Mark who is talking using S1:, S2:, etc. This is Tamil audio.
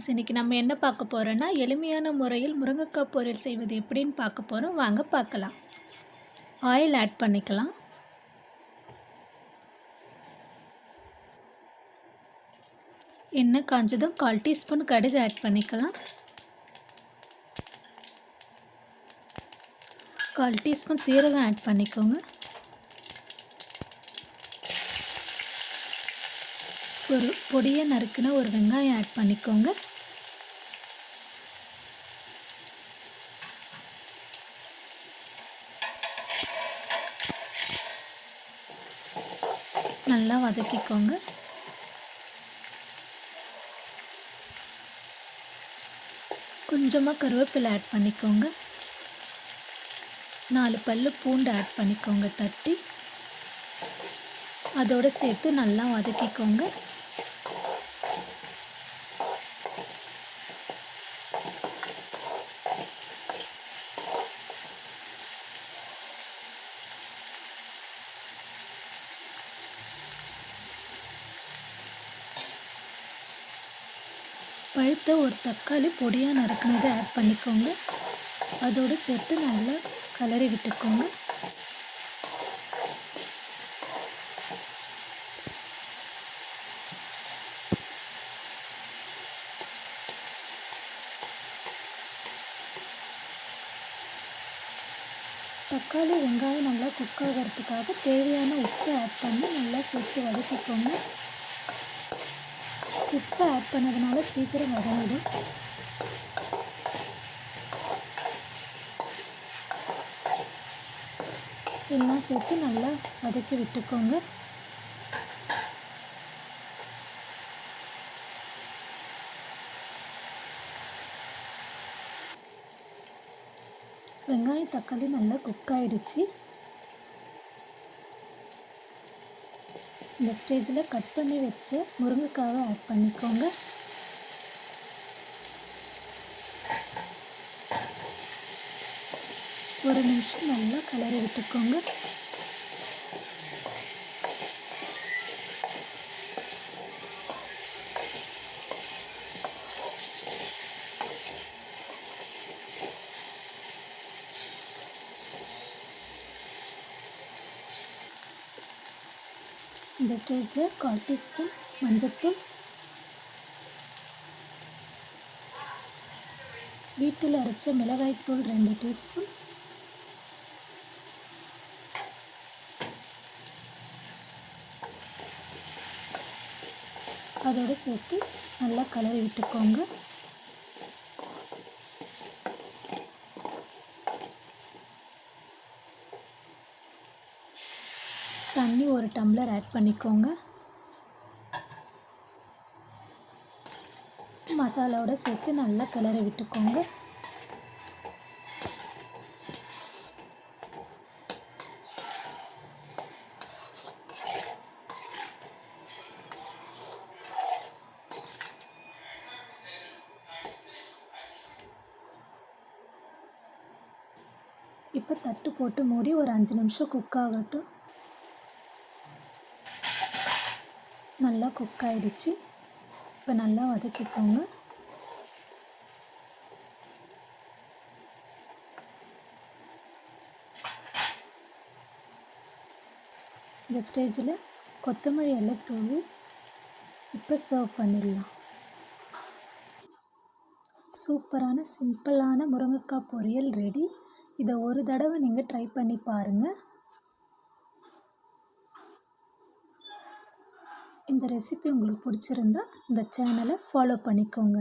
S1: ஃப்ரெண்ட்ஸ் இன்றைக்கி நம்ம என்ன பார்க்க போகிறோன்னா எளிமையான முறையில் முருங்கைக்காய் பொரியல் செய்வது எப்படின்னு பார்க்க போகிறோம் வாங்க பார்க்கலாம். ஆயில் ஆட் பண்ணிக்கலாம். எண்ணெய் காஞ்சதும் கால் டீஸ்பூன் கடுகு ஆட் பண்ணிக்கலாம். கால் டீஸ்பூன் சீரகம் ஆட் பண்ணிக்கோங்க. ஒரு பொடியை நறுக்குன ஒரு வெங்காயம் ஆட் பண்ணிக்கோங்க. நல்லா வதக்கிக்கோங்க. கொஞ்சமாக கருவேப்பிலை ஆட் பண்ணிக்கோங்க. நாலு பல் பூண்டு ஆட் பண்ணிக்கோங்க தட்டி. அதோடு சேர்த்து நல்லா வதக்கிக்கோங்க. பழுத்த ஒரு தக்காளி பொடியாக நறுக்குனதை ஆட் பண்ணிக்கோங்க. அதோடு சேர்த்து நல்லா கலரி விட்டுக்கோங்க. தக்காளி வெங்காயம் நல்லா குக் ஆகிறதுக்காக தேவையான உப்பு ஆட் பண்ணி நல்லா சேர்த்து வதக்கிக்கோங்க. உப்பு ஆட் பண்ணதுனால சீக்கிரம் வதங்கிடும். எல்லாம் சேர்த்து நல்லா வதக்கி விட்டுக்கோங்க. வெங்காயம் தக்காளி நல்லா குக் ஆயிடுச்சு. இந்த ஸ்டேஜில் கட் பண்ணி வச்ச முருங்கைக்காவை ஆட் பண்ணிக்கோங்க. ஒரு நிமிஷம் நல்லா கலரி விட்டுக்கோங்க. இந்த ஸ்டேஜில் கால் டீஸ்பூன் மஞ்சத்தூள் வீட்டில் அரைச்ச மிளகாய்த்தூள் ரெண்டு டீஸ்பூன். அதோடு சேர்த்து நல்லா கலரி விட்டுக்கோங்க. தண்ணி ஒரு டம்ளர் ஆட் பண்ணிக்கோங்க. மசாலாவோட சேர்த்து நல்லா கிளறி விட்டுக்கோங்க. இப்போ தட்டு போட்டு மூடி ஒரு அஞ்சு நிமிஷம் குக் ஆகட்டும். நல்லா குக் ஆகிடுச்சு இப்போ நல்லா வதக்கிக்கோங்க. இந்த ஸ்டேஜில் கொத்தமல்லி எல்லாம் தூவி இப்போ சர்வ் பண்ணிடலாம். சூப்பரான சிம்பிளான முருங்கைக்காய் பொரியல் ரெடி இதை ஒரு தடவை நீங்கள் ட்ரை பண்ணி பாருங்கள் இந்த ரெசிபி உங்களுக்கு பிடிச்சிருந்தா இந்த சேனலை ஃபாலோ பண்ணிக்கோங்க.